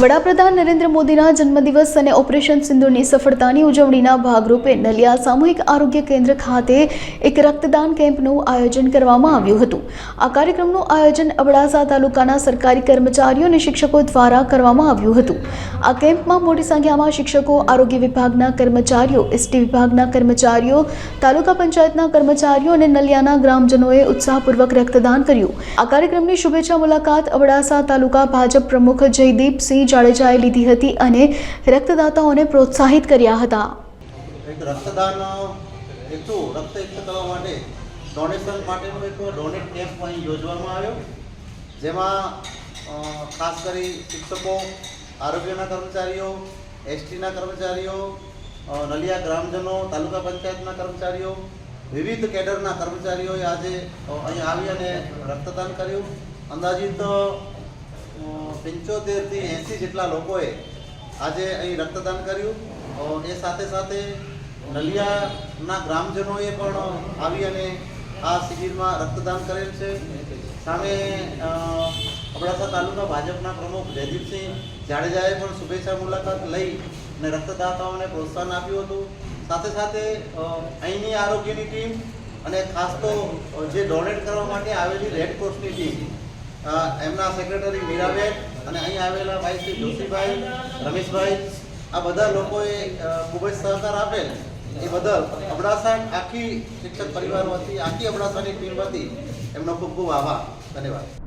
વડાપ્રધાન નરેન્દ્ર મોદીના જન્મદિવસ અને ઓપરેશન સિંધુની સફળતાની ઉજવણીના ભાગરૂપે નલિયા સામૂહિક આરોગ્ય કેન્દ્ર ખાતે એક રક્તદાન કેમ્પનું આયોજન કરવામાં આવ્યું હતું. આ કાર્યક્રમનું આયોજન અબડાસા તાલુકાના સરકારી કર્મચારીઓ અને શિક્ષકો દ્વારા કરવામાં આવ્યું હતું. આ કેમ્પમાં મોટી સંખ્યામાં શિક્ષકો, આરોગ્ય વિભાગના કર્મચારીઓ, એસટી વિભાગના કર્મચારીઓ, તાલુકા પંચાયતના કર્મચારીઓ અને નલિયાના ગ્રામજનોએ ઉત્સાહપૂર્વક રક્તદાન કર્યું. આ કાર્યક્રમની શુભેચ્છા મુલાકાત અબડાસા તાલુકા ભાજપ પ્રમુખ જયદીપસિંહ જાડેજાએ લીધી હતી અને રક્તદાતાઓને પ્રોત્સાહિત કર્યા હતા. એક રક્તદાન એકઠું રક્ત એકઠું કરવા માટે ડોનેશન માટેનો એક ડોનેટ કેમ્પ અહીં યોજવામાં આવ્યો. જેમાં ખાસ કરી શિક્ષકો, આરોગ્યના કર્મચારીઓ, એસટીના કર્મચારીઓ નલિયા ગ્રામજનો, તાલુકા પંચાયતના કર્મચારીઓ, વિવિધ કેડરના કર્મચારીઓએ આજે અહીં આવી અને રક્તદાન કર્યું. અંદાજિત પંચોતેરથી એંસી જેટલા લોકોએ આજે અહીં રક્તદાન કર્યું. એ સાથે સાથે નલિયાના ગ્રામજનોએ પણ આવી અને આ શિબિરમાં રક્તદાન કરેલ છે. સામે અબડાસા તાલુકા ભાજપના પ્રમુખ જયદીપસિંહ જાડેજાએ પણ શુભેચ્છા મુલાકાત લઈ અને રક્તદાતાઓને પ્રોત્સાહન આપ્યું હતું. સાથે સાથે અહીંની આરોગ્યની ટીમ અને ખાસ તો જે ડોનેટ કરવા માટે આવેલી રેડ ક્રોસની ટીમ એમના સેક્રેટરી મીરાબેન અને અહીં આવેલા ભાઈ શ્રી જોશીભાઈ, રમેશભાઈ, આ બધા લોકોએ ખૂબ જ સહકાર આપેલ એ બદલ અબડાસા આખી શિક્ષક પરિવાર વતી આખી અબડાસાની ટીમ એમનો ખૂબ ખૂબ આભાર. ધન્યવાદ.